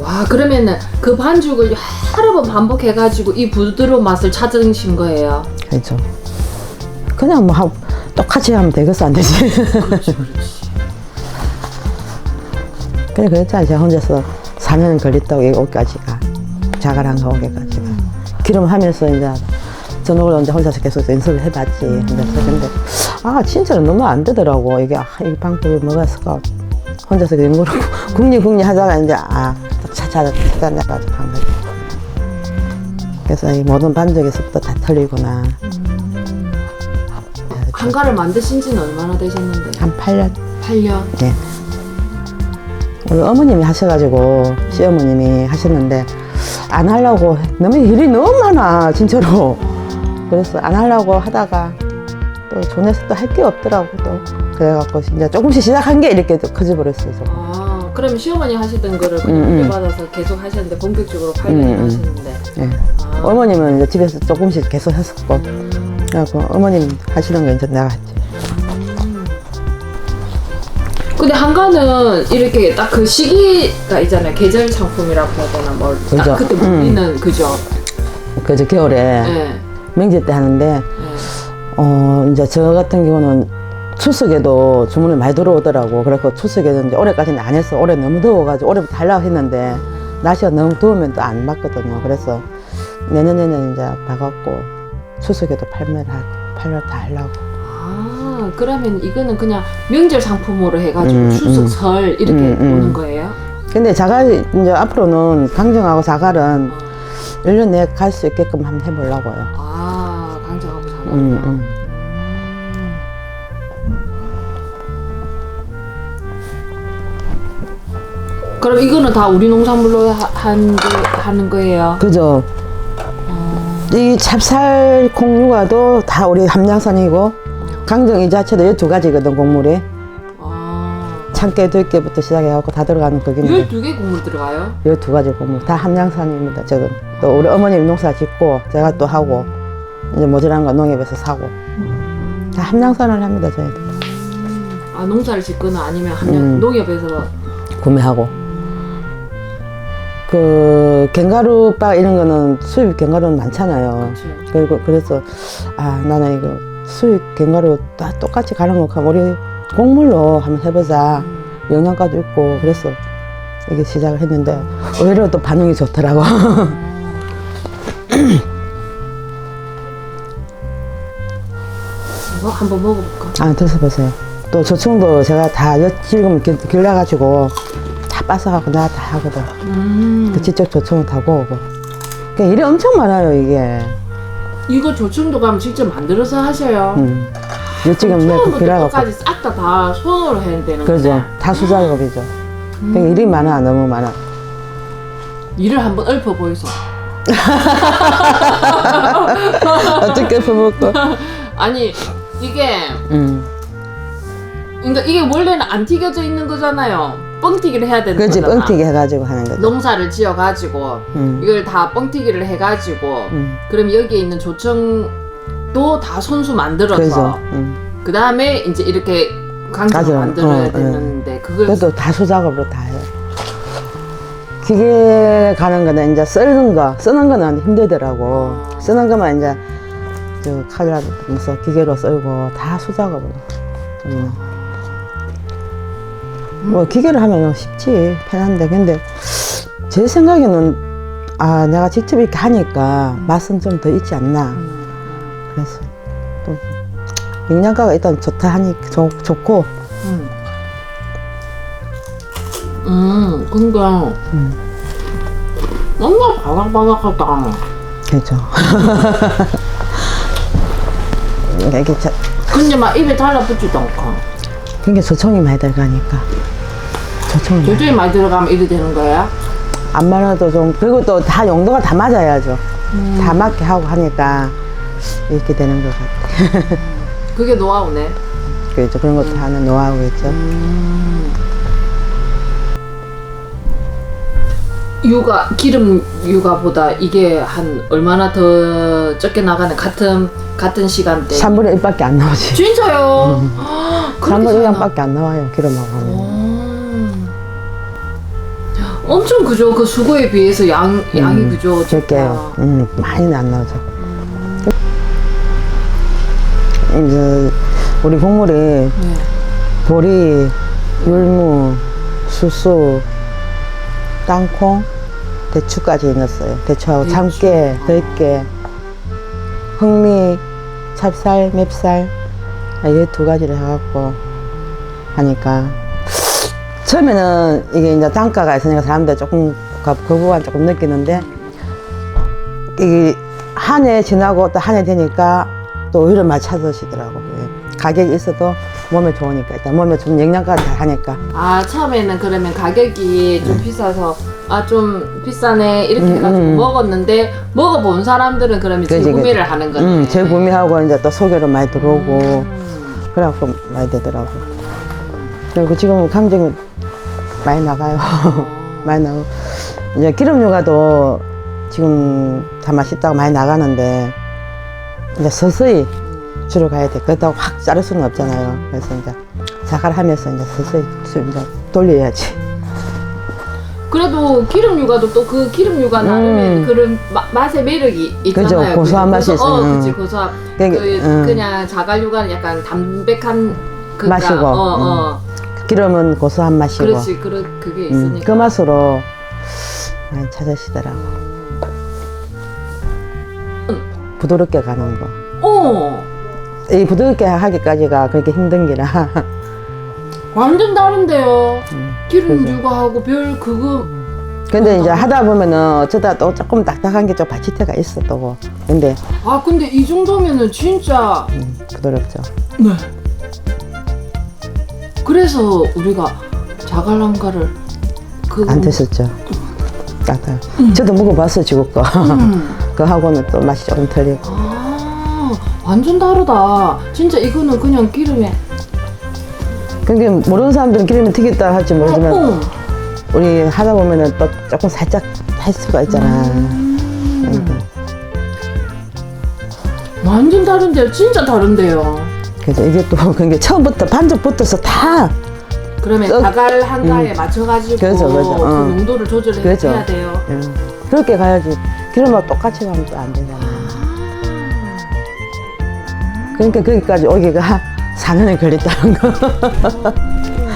와 그러면은 그 반죽을 여러 번 반복해가지고 이 부드러운 맛을 찾으신 거예요. 그렇죠. 그냥 뭐 하- 똑같이 하면 되겠어 안 되지. 그렇지 그렇지. 그래 그랬잖아 제가 혼자서 4년 걸렸다고 여기 오기까지가 자갈한 거 오기까지가 기름 하면서 이제 전옥을 이제 혼자서 계속 연습을 해봤지 혼자서 근데 아 진짜로 너무 안 되더라고 이게 아, 이 방법이 뭐가 있을까 혼자서 연구를 궁리궁리 하다가 이제 아 찾아 찾아내가지고 한 거지 그래서 이 모든 반죽에서부터 다 틀리구나 한가를 만드신 지는 얼마나 되셨는데? 한 8년 8년. 네. 우리 어머님이 하셔가지고 시어머님이 하셨는데 안 하려고 너무 일이 너무 많아 진짜로 그래서 안 하려고 하다가 또 존에서 또 할 게 없더라고 또 그래갖고 이제 조금씩 시작한 게 이렇게 또 커져버렸어요 좀. 아 그러면 시어머니 하시던 거를 그냥 음, 음. 받아서 계속 하셨는데 본격적으로 8년 음, 음. 하시는데. 예. 아, 어머님은 이제 집에서 조금씩 계속 했었고 그래갖고 어머님 하시는 거 이제 내가 했지 근데 한가는 이렇게 딱 그 시기가 있잖아요. 계절 상품이라고 되나 뭐. 그죠. 딱 그때 음. 물리는 그죠. 그저 겨울에 예. 명절 때 하는데 예. 어, 이제 저 같은 경우는 추석에도 주문이 많이 들어오더라고. 그래서 추석에는 이제 올해까지는 안 했어. 올해 너무 더워가지고 올해부터 하려고 했는데 날씨가 너무 더우면 또 안 맞거든요. 그래서 내년에는 이제 봐갖고 추석에도 판매를 하고 판매를 다 하려고. 아 그러면 이거는 그냥 명절 상품으로 해가지고 음, 추석 음. 설 이렇게 음, 음. 오는 거예요? 근데 자갈, 이제 앞으로는 강정하고 자갈은 일년 내에 갈 수 있게끔 한번 해보려고요. 아 강정하고 사과. 음, 음. 그럼 이거는 다 우리 농산물로 하, 한, 거- 하는 거예요? 그죠. 이 찹쌀 콩류가도 다 우리 함양산이고 강정 이 자체도 이 두 가지거든, 곡물이. 아 참깨, 들깨부터 시작해갖고 다 들어가는 거긴데 12개 국물 들어가요? 이 두 가지 곡물 다 함양산입니다 저건 또 우리 어머님 농사 짓고 제가 또 하고 이제 모자란 거 농협에서 사고 다 함양산을 합니다 저희들 아 농사를 짓거나 아니면 함양 음. 농협에서 구매하고 그 갱가루 바 이런 거는 수입 갱가루는 많잖아요. 그렇죠. 그리고 그래서 아 나는 이거 수입 갱가루 다 똑같이 가는 거 하고 우리 곡물로 한번 해보자. 영양가도 있고 그래서 이게 시작을 했는데 의외로 또 반응이 좋더라고. 이거 한번 먹어볼까? 아 드셔보세요. 또 조청도 제가 다 엿- 지금 길- 길러가지고 내가 다 하거든 음. 그 직접 조청을 다 구우고 그러니까 일이 엄청 많아요 이게 이거 조청도 가면 직접 만들어서 하셔요. 음. 지금 내가 처음부터 길러갖고 끝까지 싹 다 다 손으로 해야 되는 그죠 거죠. 다 수작업이죠 그러니까 일이 많아 너무 많아 일을 한번 읊어 보이소. 어떻게 퍼먹고 아니 이게 음. 그러니까 이게 원래는 안 튀겨져 있는 거잖아요. 뻥튀기를 해야 되는 그렇지 거잖아. 뻥튀기 해가지고 하는 거죠 농사를 지어 가지고 음. 이걸 다 뻥튀기를 해 가지고 음. 그럼 여기에 있는 조청도 다 손수 만들어서 그죠 음. 그 다음에 이제 이렇게 맞아요. 만들어야 어, 되는데 그걸 그것도 다 수작업으로 다 해요 기계 가는 거는 이제 쓰는 거 쓰는 거는 힘들더라고 아. 쓰는 거만 이제 저 칼라면서 기계로 썰고 다 수작업으로 음. 뭐 기계를 하면 쉽지 편한데 근데 제 생각에는 아 내가 직접 이렇게 하니까 맛은 좀 더 있지 않나 음. 그래서 또 영양가가 일단 좋다 하니 좋, 좋고 음. 음, 그니까. 음. 뭔가 바삭바삭하다. 그죠 이게 자, 근데 막 입에 달라붙지도 않고. 그게 조청이 많이 들어가니까 많이 조청이 많이 들어가면 이래 되는 거야? 안 말아도 좀 그리고 또 다 용도가 다 맞아야죠. 다 맞게 하고 하니까 이렇게 되는 것 같아. 그게 노하우네. 그렇죠. 그런 것도 하는 노하우겠죠. 육아, 기름 육아보다 이게 한 얼마나 더 적게 나가는 같은, 같은 시간대. 3분의 1밖에 안 나오지. 진짜요? 그렇게 3분의 잘 나- 1밖에 안 나와요 기름하고 하면. 어. 엄청 그죠? 그 수고에 비해서 양 양이 그죠? 적게 적다. 음, 많이는 안 나오죠. 이제 우리 곡물이 네. 보리, 율무, 수수, 땅콩, 대추까지 넣었어요. 대추하고 대추. 참깨, 들깨, 흑미, 찹쌀, 맵쌀 이게 두 가지를 해갖고 하니까 처음에는 이게 이제 단가가 있으니까 사람들 조금 거- 거부감 조금 느끼는데 이게 한 해 지나고 또 한 해 되니까 또 오히려 많이 찾으시더라고. 요 가격이 있어도 몸에 좋으니까 일단 몸에 좀 영양가를 잘 하니까 아 처음에는 그러면 가격이 좀 비싸서 아 좀 비싸네 이렇게 음, 해가지고 음. 먹었는데 먹어본 사람들은 그러면 그지, 재구매를 그지. 하는 거네. 음, 재구매하고 이제 또 소개로 많이 들어오고 음. 그래갖고 많이 되더라고. 그리고 지금 감정이 많이 나가요. 많이 나고 이제 기름 육아도 지금 다 맛있다고 많이 나가는데 이제 서서히 줄여가야 돼. 그렇다고 확 자를 수는 없잖아요. 그래서 이제 자갈 하면서 이제 서서히 줄- 이제 돌려야지. 그래도 기름 육아도 또 그 기름 육아 나름의 음. 그런 마- 맛의 매력이 있잖아요. 그죠, 고소한 맛이 고소- 어, 있어요. 그치 고소한. 그게, 그 음. 그냥 자갈 육아는 약간 담백한 그 맛이고, 음. 어, 어. 기름은 고소한 맛이고. 그렇지, 그 그게 음, 있으니까. 그 맛으로 많이 찾으시더라고. 부드럽게 가는 거. 어, 이 부드럽게 하기까지가 그렇게 힘든 기라. 완전 다른데요. 기름 음, 그죠. 육아하고 별 그거 근데 이제 하다 보면은 어쩌다 또 조금 딱딱한 게 좀 바치테가 있어 또. 근데 아 근데 이 정도면은 진짜 음, 부드럽죠. 네. 그래서 우리가 자갈랑가를 그안 드셨죠? 딱딱. 저도 먹어봤어 지금 거. 음. 그 하고는 또 맛이 조금 틀리고. 아 완전 다르다. 진짜 이거는 그냥 기름에 근데 모르는 사람들은 기름이 튀겼다 할지 모르지만 어, 우리 하다 보면은 또 조금 살짝 할 수가 있잖아. 음. 그러니까. 완전 다른데요. 진짜 다른데요. 그래서 이게 또 그게 처음부터 반죽부터서 다 그러면 어, 자갈 한가에 맞춰가지고 그렇죠, 그렇죠. 그 어. 농도를 조절해야 그렇죠. 돼요. 음, 그렇게 가야지. 기름하고 똑같이 가면 또 안 되잖아. 그러니까 거기까지 오기가 4년이 걸렸다는 거.